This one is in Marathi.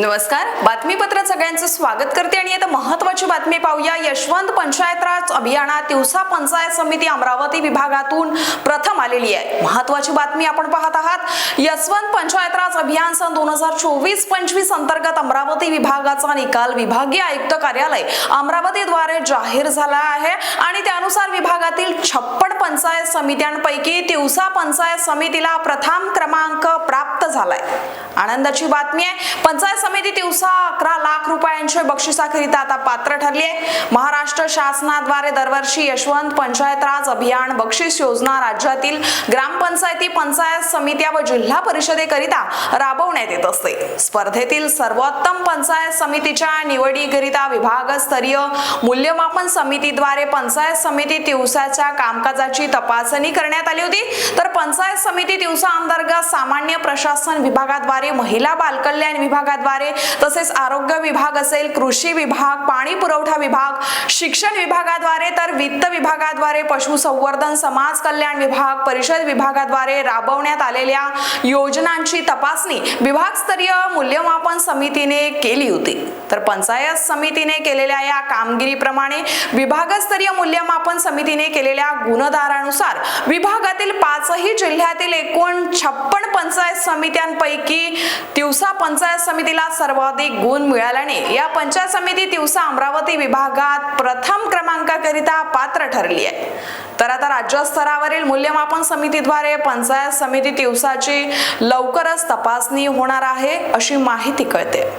नमस्कार. बातमीपत्रात सगळ्यांचं स्वागत करते आणि आता महत्वाची बातमी पाहूया. यशवंत पंचायत राज अभियानात तिवसा पंचायत समिती अमरावती विभागातून प्रथम आलेली आहे. महत्वाची बातमी आपण पाहत आहात. यशवंत पंचायत राज अभियान सन दोन हजार चोवीस पंचवीस अंतर्गत अमरावती विभागाचा निकाल विभागीय आयुक्त कार्यालय अमरावतीद्वारे जाहीर झाला आहे. आणि त्यानुसार विभागातील छप्पन पंचायत समित्यांपैकी तिवसा पंचायत समितीला प्रथम क्रमांक प्राप्त झालाय. आनंदाची बातमी आहे. पंचायत समिती दिवसा अकरा लाख रुपये रुपयांच्या बक्षिसाकरिता आता पात्र ठरली आहे. महाराष्ट्र शासनाद्वारे दरवर्षी यशवंत पंचायत राज अभियान बक्षीस योजना राज्यातील ग्रामपंचायती पंचायत समित्या व जिल्हा परिषदेकरिता राबवण्यात येत असते. स्पर्धेतील सर्वोत्तम पंचायत समितीच्या निवडीकरिता विभागस्तरीय मूल्यमापन समितीद्वारे पंचायत समिती दिवसाच्या कामकाजाची तपासणी करण्यात आली होती. तर पंचायत समिती दिवसा अंतर्गत सामान्य प्रशासन विभागाद्वारे महिला बालकल्याण विभागाद्वारे तसेच आरोग्य विभाग असेल कृषी विभाग पाणी पुरवठा विभाग शिक्षण विभागाद्वारे तर वित्त विभागाद्वारे पशुसंवर्धन समाज कल्याण विभाग परिषद विभागाद्वारे राबवण्यात आलेल्या योजनांची तपासणी विभागस्तरीय मूल्यमापन समितीने केली होती. तर पंचायत समितीने केलेल्या या कामगिरीप्रमाणे विभागस्तरीय मूल्यमापन समितीने केलेल्या गुणधारानुसार विभागातील पाचही जिल्ह्यातील एकूण छप्पन पंचायत समित्यांपैकी दिवसा पंचायत समितीला सर्वाधिक गुण मिळाल्याने या पंचायत समिती दिवसा अमरावती विभागात प्रथम क्रमांकाकरिता पात्र ठरली आहे. तर आता राज्यस्तरावरील मूल्यमापन समितीद्वारे पंचायत समिती दिवसाची लवकरच तपासणी होणार आहे अशी माहिती कळते.